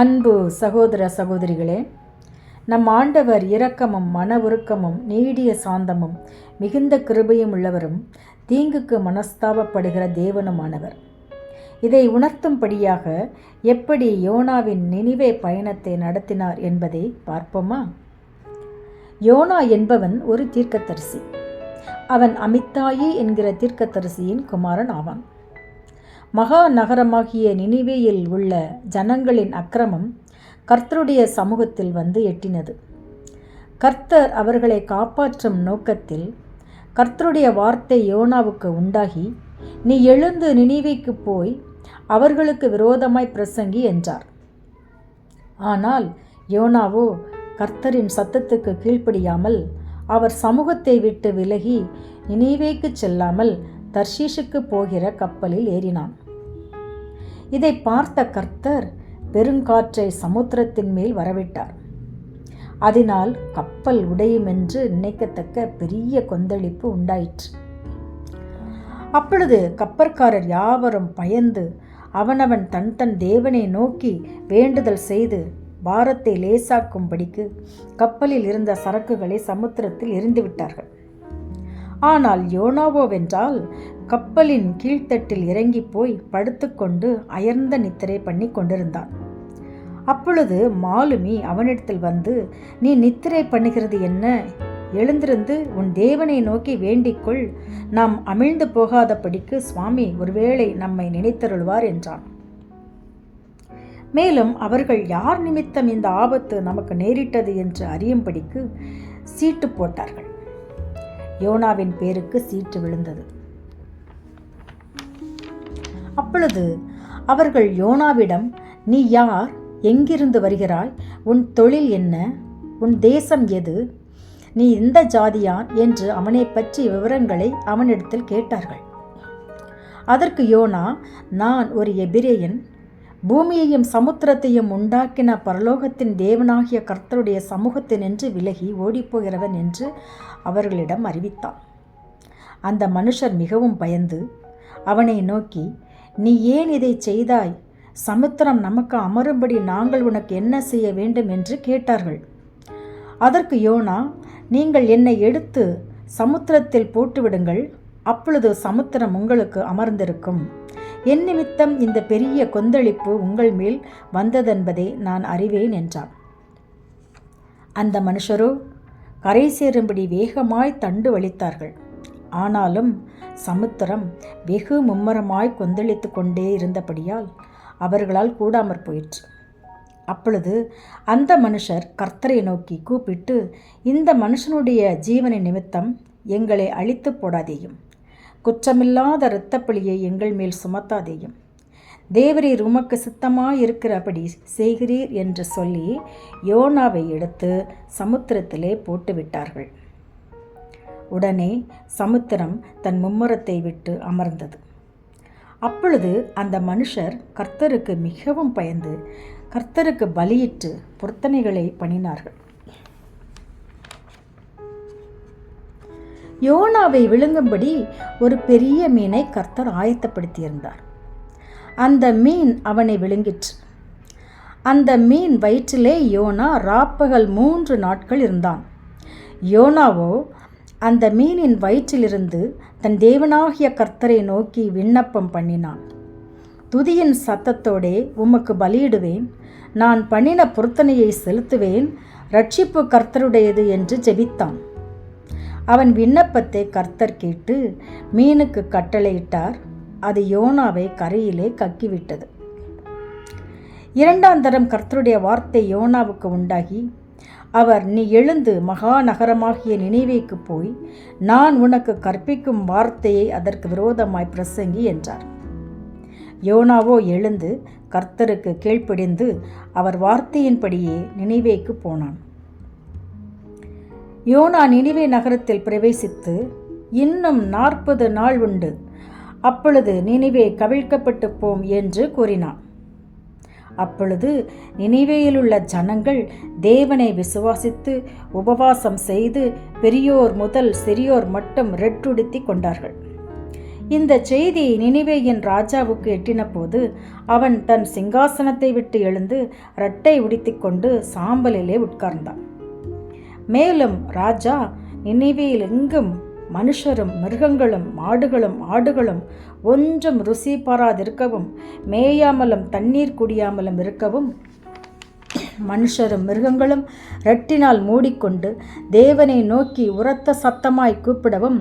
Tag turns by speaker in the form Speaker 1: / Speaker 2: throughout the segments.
Speaker 1: அன்பு சகோதர சகோதரிகளே நம் ஆண்டவர் இரக்கமும் மன உருக்கமும் நீடிய சாந்தமும் மிகுந்த கிருபையும் உள்ளவரும் தீங்குக்கு மனஸ்தாபப்படுகிற தேவனுமானவர் இதை உணர்த்தும்படியாக எப்படி யோனாவின் நினைவே பயணத்தை நடத்தினார் என்பதை பார்ப்போமா யோனா என்பவன் ஒரு தீர்க்கத்தரிசி அவன் அமித்தாயி என்கிற தீர்க்கத்தரிசியின் குமாரன் ஆவான் மகா நகரமாகிய நினைவேயில் உள்ள ஜனங்களின் அக்கிரமம் கர்த்தருடைய சமூகத்தில் வந்து எட்டினது கர்த்தர் அவர்களை காப்பாற்றும் நோக்கத்தில் கர்த்தருடைய வார்த்தை யோனாவுக்கு உண்டாகி நீ எழுந்து நினைவைக்கு போய் அவர்களுக்கு விரோதமாய் பிரசங்கி என்றார் ஆனால் யோனாவோ கர்த்தரின் சத்தத்துக்கு கீழ்ப்படியாமல் அவர் சமூகத்தை விட்டு விலகி நினைவேக்கு செல்லாமல் தர்ஷீஷுக்கு போகிற கப்பலில் ஏறினான் இதை பார்த்த கர்த்தர் பெருங்காற்றை சமுத்திரத்தின் மேல் வரவிட்டார் அதனால் கப்பல் உடையும் என்று நினைக்கத்தக்க பெரிய கொந்தளிப்பு உண்டாயிற்று அப்பொழுது கப்பற்காரர் யாவரும் பயந்து அவனவன் தன் தன் தேவனை நோக்கி வேண்டுதல் செய்து பாரத்தை லேசாக்கும்படிக்கு கப்பலில் இருந்த சரக்குகளை சமுத்திரத்தில் எரிந்துவிட்டார்கள் ஆனால் யோனாவோவென்றால் கப்பலின் கீழ்த்தட்டில் இறங்கி போய் படுத்துக்கொண்டு அயர்ந்த நித்திரை பண்ணி கொண்டிருந்தான் அப்பொழுது மாலுமி அவனிடத்தில் வந்து நீ நித்திரை பண்ணுகிறது என்ன எழுந்திருந்து உன் தேவனை நோக்கி வேண்டிக்கொள் நாம் அமிழ்ந்து போகாதபடிக்கு சுவாமி ஒருவேளை நம்மை நினைத்தருள்வார் என்றான் மேலும் அவர்கள் யார் நிமித்தம் இந்த ஆபத்து நமக்கு நேரிட்டது என்று அறியும்படிக்கு சீட்டு போட்டார்கள் யோனாவின் பேருக்கு சீட்டு விழுந்தது அப்பொழுது அவர்கள் யோனாவிடம் நீ யார் எங்கிருந்து வருகிறாய் உன் தொழில் என்ன உன் தேசம் எது நீ இந்த ஜாதியான் என்று அவனை பற்றி விவரங்களை அவனிடத்தில் கேட்டார்கள் அதற்கு யோனா நான் ஒரு எபிரேயன் பூமியையும் சமுத்திரத்தையும் உண்டாக்கின பரலோகத்தின் தேவனாகிய கர்த்தருடைய சமூகத்தினின்று விலகி ஓடிப்போகிறவன் என்று அவர்களிடம் அறிவித்தான் அந்த மனுஷர் மிகவும் பயந்து அவனை நோக்கி நீ ஏன் இதை செய்தாய் சமுத்திரம் நமக்கு அமரும்படி நாங்கள் உனக்கு என்ன செய்ய வேண்டும் என்று கேட்டார்கள் அதற்கு யோனா நீங்கள் என்னை எடுத்து சமுத்திரத்தில் போட்டுவிடுங்கள் அப்பொழுது சமுத்திரம் உங்களுக்கு அமர்ந்திருக்கும் என் நிமித்தம் இந்த பெரிய கொந்தளிப்பு உங்கள் மேல் வந்ததென்பதை நான் அறிவேன் என்றான் அந்த மனுஷரோ கரை சேரும்படி வேகமாய் தண்டு வலித்தார்கள் ஆனாலும் சமுத்திரம் வெகு மும்மரமாய் கொந்தளித்து கொண்டே இருந்தபடியால் அவர்களால் கூடாமற் போயிற்று அப்பொழுது அந்த மனுஷர் கர்த்தரை நோக்கி கூப்பிட்டு இந்த மனுஷனுடைய ஜீவனை நிமித்தம் எங்களை அழித்து போடாதேயும் குற்றமில்லாத இரத்தப்பழியை எங்கள் மேல் சுமத்தாதேயும் தேவரீர் உமக்கு சித்தமாயிருக்கிறபடி செய்கிறீர் என்று சொல்லி யோனாவை எடுத்து சமுத்திரத்திலே போட்டுவிட்டார்கள் உடனே சமுத்திரம் தன் மும்முரத்தை விட்டு அமர்ந்தது அப்பொழுது அந்த மனுஷர் கர்த்தருக்கு மிகவும் பயந்து கர்த்தருக்கு பலியிட்டு பொருத்தனைகளை பண்ணினார்கள் யோனாவை விழுங்கும்படி ஒரு பெரிய மீனை கர்த்தர் ஆயத்தப்படுத்தியிருந்தார் அந்த மீன் அவனை விழுங்கிற்று அந்த மீன் வயிற்றிலே யோனா ராப்பகல் மூன்று நாட்கள் இருந்தான் யோனாவோ அந்த மீனின் வயிற்றிலிருந்து தன் தேவனாகிய கர்த்தரை நோக்கி விண்ணப்பம் பண்ணினான் துதியின் சத்தத்தோடே உமக்கு பலியிடுவேன் நான் பண்ணின பொருத்தனையை செலுத்துவேன் ரட்சிப்பு கர்த்தருடையது என்று ஜெபித்தான் அவன் விண்ணப்பத்தை கர்த்தர் கேட்டு மீனுக்கு கட்டளையிட்டார் அது யோனாவை கரையிலே கக்கிவிட்டது இரண்டாம் தரம் கர்த்தருடைய வார்த்தை யோனாவுக்கு உண்டாகி அவர் நீ எழுந்து மகா நகரமாகிய நினைவேக்கு போய் நான் உனக்கு கற்பிக்கும் வார்த்தையை அதற்கு விரோதமாய் பிரசங்கி என்றார் யோனாவோ எழுந்து கர்த்தருக்கு கீழ்ப்படிந்து அவர் வார்த்தையின்படியே நினைவேக்கு போனான் யோனா நினிவே நகரத்தில் பிரவேசித்து இன்னும் நாற்பது நாள் உண்டு அப்பொழுது நினைவே கவிழ்க்கப்பட்டு போம் என்று கூறினான் அப்பொழுது நினைவேயிலுள்ள ஜனங்கள் தேவனை விசுவாசித்து உபவாசம் செய்து பெரியோர் முதல் சிறியோர் மட்டும் ரெட்டுடுத்தி கொண்டார்கள் இந்த செய்தி நினைவேயின் ராஜாவுக்கு எட்டினபோது அவன் தன் சிங்காசனத்தை விட்டு எழுந்து இரட்டை உடுத்திக்கொண்டு சாம்பலிலே உட்கார்ந்தான் மேலும் ராஜா நினைவியில் எங்கும் மனுஷரும் மிருகங்களும் மாடுகளும் ஆடுகளும் ஒன்றும் ருசி பாராதிருக்கவும் மேயாமலும் தண்ணீர் குடியாமலும் இருக்கவும் மனுஷரும் மிருகங்களும் ரெட்டினால் மூடிக்கொண்டு தேவனை நோக்கி உரத்த சத்தமாய் கூப்பிடவும்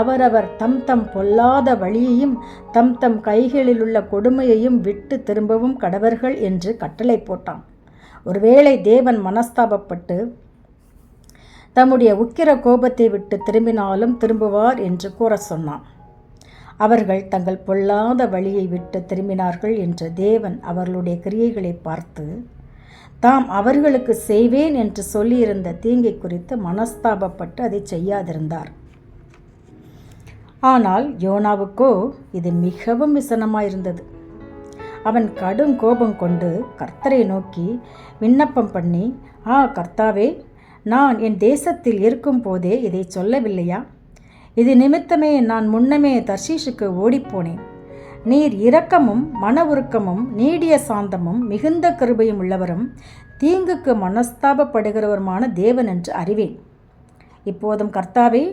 Speaker 1: அவரவர் தம் தம் பொல்லாத வழியையும் தம் தம் கைகளில் உள்ள கொடுமையையும் விட்டு திரும்பவும் கடவர்கள் என்று கட்டளை போட்டான் ஒருவேளை தேவன் மனஸ்தாபப்பட்டு தம்முடைய உக்கிர கோபத்தை விட்டு திரும்பினாலும் திரும்புவார் என்று கூற சொன்னான் அவர்கள் தங்கள் பொல்லாத வழியை விட்டு திரும்பினார்கள் என்று தேவன் அவர்களுடைய கிரியைகளை பார்த்து தாம் அவர்களுக்கு செய்வேன் என்று சொல்லியிருந்த தீங்கை குறித்து மனஸ்தாபப்பட்டு அதை செய்யாதிருந்தார் ஆனால் யோனாவுக்கோ இது மிகவும் விசனமாயிருந்தது அவன் கடும் கோபம் கொண்டு கர்த்தரை நோக்கி விண்ணப்பம் பண்ணி ஆ கர்த்தாவே நான் என் தேசத்தில் இருக்கும் போதே இதை சொல்லவில்லையா இது நிமித்தமே நான் முன்னமே தர்ஷீஷுக்கு ஓடிப்போனேன் நீர் இரக்கமும் மன உருக்கமும் நீடிய சாந்தமும் மிகுந்த கருபையும் உள்ளவரும் தீங்குக்கு மனஸ்தாபப்படுகிறவருமான தேவன் என்று அறிவேன் இப்போதும் கர்த்தாவே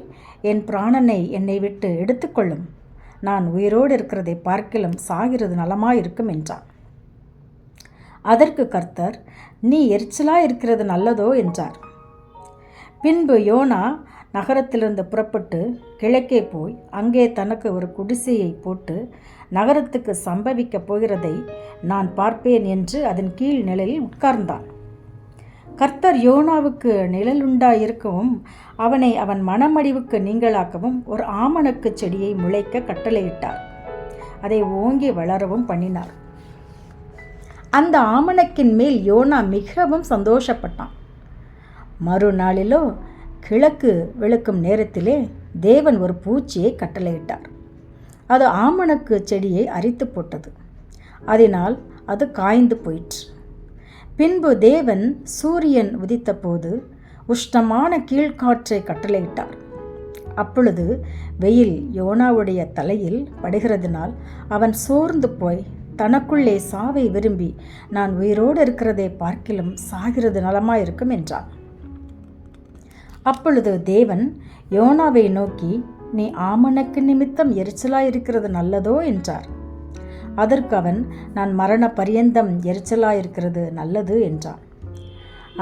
Speaker 1: என் பிராணனை என்னை விட்டு எடுத்துக்கொள்ளும் நான் உயிரோடு இருக்கிறதை பார்க்கிலும் சாகிறது நலமாயிருக்கும் என்றான் அதற்கு கர்த்தர் நீ எரிச்சலாக இருக்கிறது நல்லதோ என்றார் பின்பு யோனா நகரத்திலிருந்து புறப்பட்டு கிழக்கே போய் அங்கே தனக்கு ஒரு குடிசையை போட்டு நகரத்துக்கு சம்பவிக்கப் போகிறதை நான் பார்ப்பேன் என்று அதன் கீழ் நிழலில் உட்கார்ந்தான் கர்த்தர் யோனாவுக்கு நிழலுண்டாயிருக்கவும் அவனை அவன் மனமடிவுக்கு நீங்களாக்கவும் ஒரு ஆமணக்கு செடியை முளைக்க கட்டளையிட்டார் அதை ஓங்கி வளரவும் பண்ணினார் அந்த ஆமணக்கின் மேல் யோனா மிகவும் சந்தோஷப்பட்டான் மறுநாளிலோ கிழக்கு விளக்கும் நேரத்திலே தேவன் ஒரு பூச்சியை கட்டளையிட்டார் அது ஆமணக்கு செடியை அரித்து போட்டது அதனால் அது காய்ந்து போயிற்று பின்பு தேவன் சூரியன் உதித்தபோது உஷ்ணமான கீழ்காற்றை கட்டளையிட்டார் அப்பொழுது வெயில் யோனாவுடைய தலையில் படுகிறதுனால் அவன் சோர்ந்து போய் தனக்குள்ளே சாவை விரும்பி நான் உயிரோடு இருக்கிறதை பார்க்கிலும் சாகிறது நலமாயிருக்கும் என்றான் அப்பொழுது தேவன் யோனாவை நோக்கி நீ ஆமணக்கு நிமித்தம் எரிச்சலாயிருக்கிறது நல்லதோ என்றார் அதற்கு அவன் நான் மரண பரியந்தம் எரிச்சலாயிருக்கிறது நல்லது என்றான்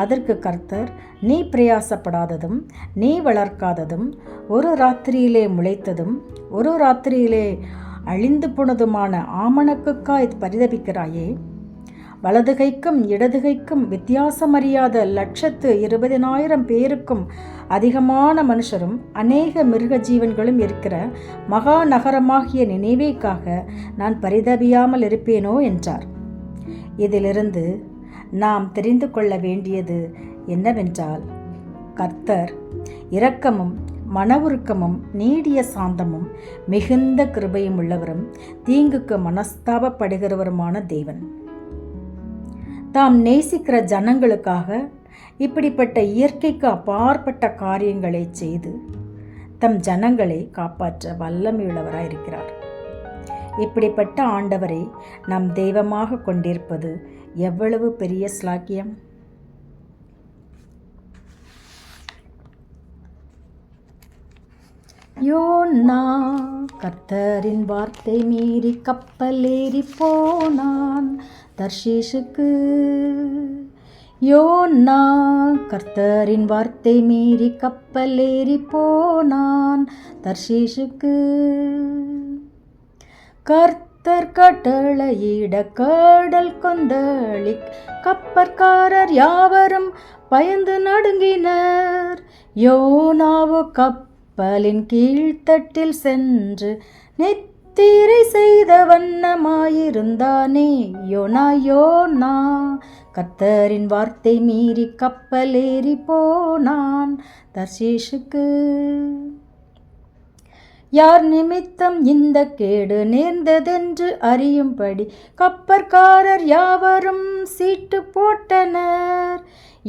Speaker 1: அதற்கு கர்த்தர் நீ பிரயாசப்படாததும் நீ வளர்க்காததும் ஒரு ராத்திரியிலே முளைத்ததும் ஒரு ராத்திரியிலே அழிந்து போனதுமான ஆமணக்குக்காய் பரிதபிக்கிறாயே வலதுகைக்கும் இடதுகைக்கும் வித்தியாசமறியாத லட்சத்து இருபதினாயிரம் பேருக்கும் அதிகமான மனுஷரும் அநேக மிருக ஜீவன்களும் இருக்கிற மகா நகரமாகிய நான் பரிதபியாமல் இருப்பேனோ என்றார் இதிலிருந்து நாம் தெரிந்து கொள்ள வேண்டியது என்னவென்றால் கர்த்தர் இரக்கமும் மன உருக்கமும் நீடிய சாந்தமும் மிகுந்த கிருபையும் உள்ளவரும் தீங்குக்கு மனஸ்தாபப்படுகிறவருமான தேவன் தாம் நேசிக்கிற ஜனங்களுக்காக இப்படிப்பட்ட இயற்கைக்கு அப்பாற்பட்ட காரியங்களை செய்து தம் ஜனங்களை காப்பாற்ற வல்லமையுள்ளவராக இருக்கிறார் இப்படிப்பட்ட ஆண்டவரை நாம் தெய்வமாக கொண்டிருப்பது எவ்வளவு பெரிய ஸ்லாக்கியம் யோன்னா கத்தரின் வார்த்தை மீறி கப்பலேறி போனான் தர்ஷீஷுக்கு யோன்னா கர்த்தரின் வார்த்தை மீறி கப்பலேறி போனான் தர்ஷீஷுக்கு கர்த்தர் கட்டளையிட கடல் கொந்தளி கப்பற்காரர் யாவரும் பயந்து நடுங்கினர் யோனாவோ கப்பலின் கீழ்த்தட்டில் சென்று நெத் தீரை செய்த வண்ணமாயிருந்தானே யோனா யோனா கத்தரின் வார்த்தை மீறி கப்பலேறி போனான் தர்ஷீஷுக்கு யார் நிமித்தம் இந்த கேடு நேர்ந்ததென்று அறியும்படி கப்பற்காரர் யாவரும் சீட்டு போட்டனர்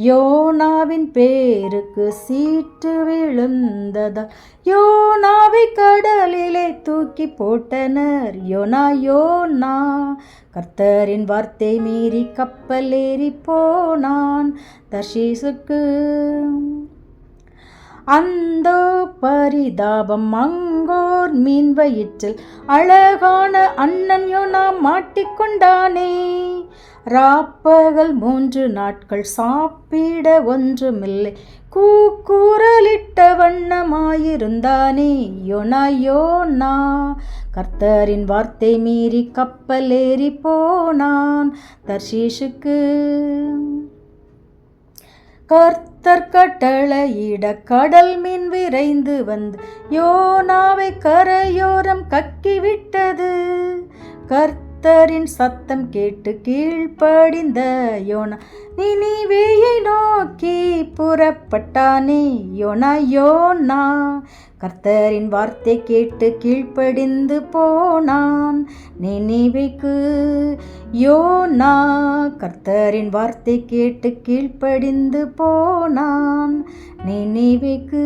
Speaker 1: யோனாவின் பேருக்கு சீட்டு விழுந்ததால் யோனாவை கடலிலே தூக்கி போட்டனர் யோனா யோனா கர்த்தரின் வார்த்தை மீறி கப்பல் ஏறி போனான் தர்ஷீசுக்கு அந்த பரிதாபம் அங்க அலங்கோர் மீன் வயிற்றில் அழகான அண்ணன் யோனா மாட்டிக்கொண்டானே ராப்பகல் மூன்று நாட்கள் சாப்பிட ஒன்றுமில்லை கூக்கூரலிட்ட வண்ணமாயிருந்தானே யோனா யோனா கர்த்தரின் வார்த்தை மீறி கப்பலேறி போனான் தர்ஷீஷுக்கு கர்த்தர் கட்டளையிட கடல் மீன் விரைந்து வந்து யோனாவை கரையோரம் கக்கிவிட்டது கர்த்த கத்தரின் சத்தம் கேட்டு கீழ்ப்படிந்த யோனா நினைவேயை நோக்கி புறப்பட்டானே யோனா யோனா கர்த்தரின் வார்த்தை கேட்டு கீழ்ப்படிந்து போனான் நினைவைக்கு யோனா கர்த்தரின் வார்த்தை கேட்டு கீழ்ப்படிந்து போனான் நினைவைக்கு